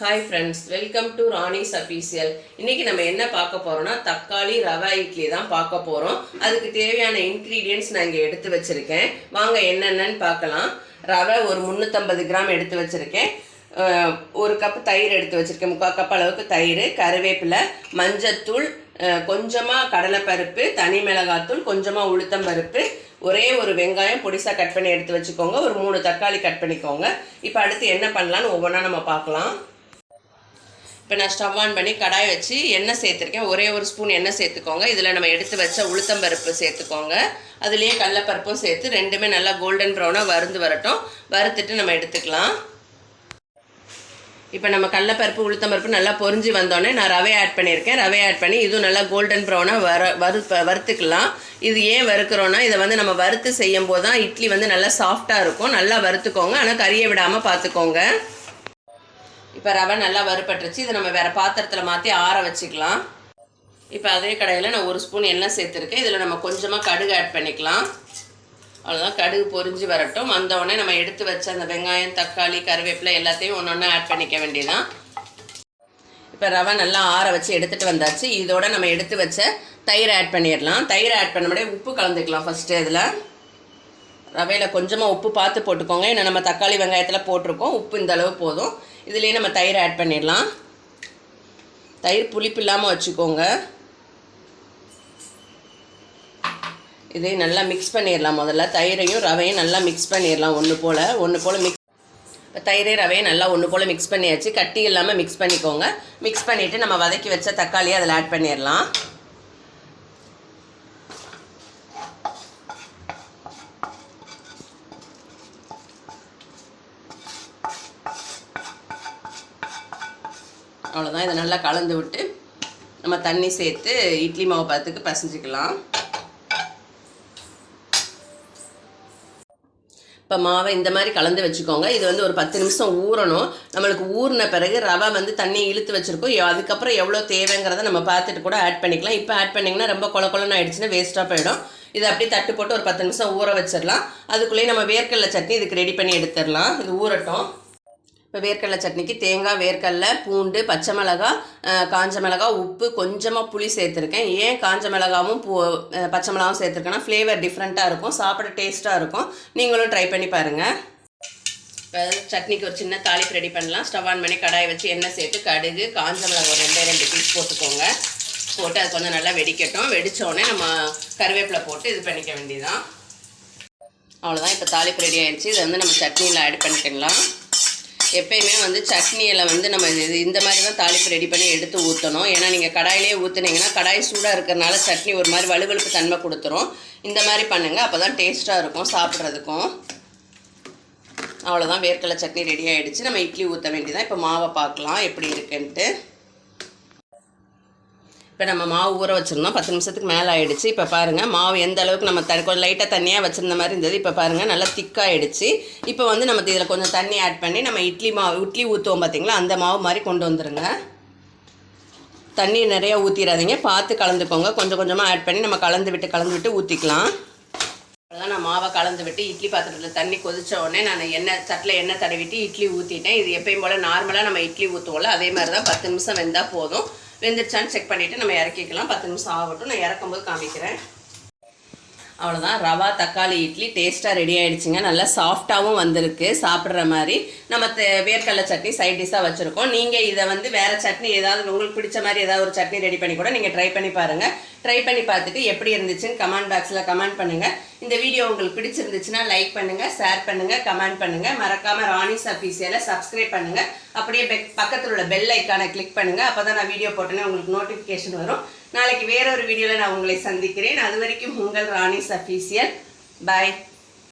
Hi friends welcome to Rani's official இன்றைக்கி நம்ம என்ன பார்க்க போகிறோம்னா தக்காளி ரவா இட்லி தான் பார்க்க போகிறோம் அதுக்கு தேவையான இன்க்ரீடியன்ட்ஸ் நான் இங்கே எடுத்து வச்சுருக்கேன். வாங்க என்னென்னன்னு பார்க்கலாம். ரவை ஒரு முந்நூற்றம்பது கிராம் எடுத்து வச்சுருக்கேன். ஒரு கப் தயிர் எடுத்து வச்சுருக்கேன். முக்கால் கப் அளவுக்கு தயிர் கருவேப்பிலை மஞ்சத்தூள் கொஞ்சமாக கடலைப்பருப்பு தனி மிளகாத்தூள் கொஞ்சமாக உளுத்தம் பருப்பு. ஒரே ஒரு வெங்காயம் பொடிசாக கட் பண்ணி எடுத்து வச்சுக்கோங்க. ஒரு மூணு தக்காளி கட் பண்ணிக்கோங்க. இப்போ அடுத்து என்ன பண்ணலான்னு ஒவ்வொன்றா நம்ம பார்க்கலாம். இப்போ நான் ஸ்டவ் ஆன் பண்ணி கடாய் வச்சு எண்ணெய் சேர்த்துருக்கேன். ஒரே ஒரு ஸ்பூன் எண்ணெய் சேர்த்துக்கோங்க. இதில் நம்ம எடுத்து வச்ச உளுத்தம்பருப்பு சேர்த்துக்கோங்க. அதுலேயே கடலப்பருப்பும் சேர்த்து ரெண்டுமே நல்லா கோல்டன் ப்ரௌனாக வறுந்து வரட்டும். வறுத்துட்டு நம்ம எடுத்துக்கலாம். இப்போ நம்ம கடலப்பருப்பு உளுத்தம்பருப்பு நல்லா பொரிஞ்சு வந்தோடனே நான் ரவை ஆட் பண்ணியிருக்கேன். ரவை ஆட் பண்ணி இதுவும் நல்லா கோல்டன் ப்ரௌனாக வர வறு வறுத்துக்கலாம். இது ஏன் வறுக்கிறோன்னா இதை வந்து நம்ம வறுத்து செய்யும் போது தான் இட்லி வந்து நல்லா சாஃப்டாக இருக்கும். நல்லா வறுத்துக்கோங்க. ஆனால் கறியை விடாமல் பார்த்துக்கோங்க. இப்போ ரவை நல்லா வறுபட்டுருச்சு. இதை நம்ம வேறு பாத்திரத்தில் மாற்றி ஆற வச்சுக்கலாம். இப்போ அதே கடையில் நான் ஒரு ஸ்பூன் எண்ணெய் சேர்த்துருக்கேன். இதில் நம்ம கொஞ்சமாக கடுகு ஆட் பண்ணிக்கலாம். அவ்வளோதான் கடுகு பொரிஞ்சு வரட்டும். வந்தவுடனே நம்ம எடுத்து வச்ச அந்த வெங்காயம் தக்காளி கருவேப்பிலை எல்லாத்தையும் ஒன்று ஒன்று ஆட் பண்ணிக்க வேண்டியதான் இப்போ ரவை நல்லா ஆற வச்சு எடுத்துகிட்டு வந்தாச்சு. இதோட நம்ம எடுத்து வச்ச தயிர் ஆட் பண்ணிடலாம். தயிர் ஆட் பண்ண முடியாது. உப்பு கலந்துக்கலாம் ஃபஸ்ட்டு இதில். ரவையில் கொஞ்சமாக உப்பு பார்த்து போட்டுக்கோங்க. ஏன்னா நம்ம தக்காளி வெங்காயத்தில் போட்டிருக்கோம். உப்பு இந்த அளவு போதும். இதுலேயே நம்ம தயிர் ஆட் பண்ணிடலாம். தயிர் புளிப்பு இல்லாமல் வச்சுக்கோங்க. இதை நல்லா மிக்ஸ் பண்ணிடலாம் முதல்ல. தயிரையும் ரவையும் நல்லா மிக்ஸ் பண்ணிடலாம் ஒன்று போல். ஒன்று போல் மிக்ஸ் இப்போ தயிரை ரவையும் நல்லா ஒன்று போல் மிக்ஸ் பண்ணியாச்சு. கட்டி இல்லாமல் மிக்ஸ் பண்ணிக்கோங்க. மிக்ஸ் பண்ணிவிட்டு நம்ம வதக்கி வச்ச தக்காளியை அதில் ஆட் பண்ணிடலாம். அவ்வளோதான் இதை நல்லா கலந்து விட்டு நம்ம தண்ணி சேர்த்து இட்லி மாவு பதத்துக்கு பசைஞ்சிக்கலாம். இப்போ மாவை இந்த மாதிரி கலந்து வச்சுக்கோங்க. இது வந்து ஒரு பத்து நிமிஷம் ஊறணும். நம்மளுக்கு ஊறின பிறகு ரவை வந்து தண்ணி இழுத்து வச்சுருக்கோம். அதுக்கப்புறம் எவ்வளோ தேவைங்கிறத நம்ம பார்த்துட்டு கூட ஆட் பண்ணிக்கலாம். இப்போ ஆட் பண்ணிங்கன்னா ரொம்ப கொல கொலன்னு ஆயிடுச்சுன்னா வேஸ்ட்டாக போயிடும். இதை அப்படியே தட்டு போட்டு ஒரு பத்து நிமிஷம் ஊற வச்சிடலாம். அதுக்குள்ளேயே நம்ம வேர்க்கடலை சட்னி இதுக்கு ரெடி பண்ணி எடுத்துடலாம். இது ஊறட்டும். இப்போ வேர்க்கடலை சட்னிக்கு தேங்காய் வேர்க்கடலை பூண்டு பச்சை மிளகா காஞ்ச மிளகா உப்பு கொஞ்சமாக புளி சேர்த்துருக்கேன். ஏன் காஞ்ச மிளகாவும் பூ பச்சை மிளகாவும் சேர்த்துருக்கேன்னா ஃப்ளேவர் டிஃப்ரெண்ட்டாக இருக்கும். சாப்பிட டேஸ்ட்டாக இருக்கும். நீங்களும் ட்ரை பண்ணி பாருங்கள் இப்போ சட்னிக்கு ஒரு சின்ன தாளிப்பு ரெடி பண்ணலாம். ஸ்டவ் ஆன் பண்ணி கடாயை வச்சு எண்ணெய் சேர்த்து கடுகு காஞ்ச மிளகா ஒரு ரெண்டே ரெண்டு பீஸ் போட்டுக்கோங்க. போட்டு அது கொஞ்சம் நல்லா வெடிக்கட்டும். வெடித்தோடனே நம்ம கருவேப்பிலை போட்டு இது பண்ணிக்க வேண்டியதான் அவ்வளோதான் இப்போ தாளிப்பு ரெடி ஆயிடுச்சு. இதை வந்து நம்ம சட்னியில் ஆட் பண்ணிக்கலாம். எப்பயுமே வந்து சட்னியில் வந்து நம்ம இது இந்த மாதிரி தான் தாளிப்பு ரெடி பண்ணி எடுத்து ஊற்றணும் ஏன்னா நீங்கள் கடாயிலே ஊற்றுனீங்கன்னா கடாய் சூடாக இருக்கிறனால சட்னி ஒரு மாதிரி வலுவலுப்பு தன்மை கொடுத்துரும். இந்த மாதிரி பண்ணுங்கள் அப்போ தான் டேஸ்ட்டாக இருக்கும் சாப்பிட்றதுக்கும். அவ்வளோதான் வேர்க்கடலை சட்னி ரெடி ஆகிடுச்சு நம்ம இட்லி ஊற்ற வேண்டியதான் இப்போ மாவை பார்க்கலாம் எப்படி இருக்குன்ட்டு. இப்போ நம்ம மாவு ஊற வச்சுருந்தோம். பத்து நிமிஷத்துக்கு மேலே ஆகிடுச்சு இப்போ பாருங்கள் மாவு எந்த அளவுக்கு நம்ம த கொஞ்சம் லைட்டாக தண்ணியாக வச்சுருந்த மாதிரி இருந்தது. இப்போ பாருங்கள் நல்லா திக்காகிடுச்சு இப்போ வந்து நம்ம இதில் கொஞ்சம் தண்ணி ஆட் பண்ணி நம்ம இட்லி மாவு இட்லி ஊற்றுவோம் பார்த்தீங்களா அந்த மாவு மாதிரி கொண்டு வந்துருங்க. தண்ணி நிறையா ஊற்றிடாதீங்க பார்த்து கலந்துக்கோங்க. கொஞ்சம் கொஞ்சமாக ஆட் பண்ணி நம்ம கலந்து விட்டு கலந்து விட்டு ஊற்றிக்கலாம் அதான் நான் மாவை கலந்து விட்டு இட்லி பாத்திரத்தில் தண்ணி கொதித்த உடனே நான் எண்ணெய் தட்டில் எண்ணெய் தடவிட்டு இட்லி ஊற்றிட்டேன் இது எப்பயும் போல் நார்மலாக நம்ம இட்லி ஊற்றுவோம்ல அதே மாதிரி தான் பத்து நிமிஷம் வெந்தால் போதும். வெந்துருச்சான்னு செக் பண்ணிவிட்டு நம்ம இறக்கிக்கலாம். பத்து நிமிஷம் ஆகட்டும். நான் இறக்கும்போது காமிக்கிறேன். அவ்வளோதான் ரவா தக்காளி இட்லி டேஸ்ட்டாக ரெடி ஆகிடுச்சிங்க நல்லா சாஃப்டாகவும் வந்திருக்கு. சாப்பிட்ற மாதிரி நம்ம தே- வேர்க்கடலை சட்னி சைட் டிஷ்ஷாக வச்சுருக்கோம். நீங்கள் இதை வந்து வேறு சட்னி ஏதாவது உங்களுக்கு பிடிச்ச மாதிரி ஏதாவது ஒரு சட்னி ரெடி பண்ணி கூட நீங்கள் ட்ரை பண்ணி பாருங்கள் ட்ரை பண்ணி பார்த்துட்டு எப்படி இருந்துச்சுன்னு கமெண்ட் பாக்ஸில் கமெண்ட் பண்ணுங்கள் இந்த வீடியோ உங்களுக்கு பிடிச்சிருந்துச்சுன்னா லைக் பண்ணுங்கள் ஷேர் பண்ணுங்கள் கமெண்ட் பண்ணுங்கள் மறக்காமல் ராணிஸ் அஃபீஷியலை சப்ஸ்கிரைப் பண்ணுங்கள் அப்படியே பெக் பக்கத்தில் உள்ள பெல் ஐக்கானை கிளிக் பண்ணுங்கள் அப்போ தான் நான் வீடியோ போட்டோன்னே உங்களுக்கு நோட்டிஃபிகேஷன் வரும். நாளைக்கு வேறொரு வீடியோவில் நான் உங்களை சந்திக்கிறேன். அது வரைக்கும் உங்கள் ராணிஸ் அஃபீஷியல் பாய்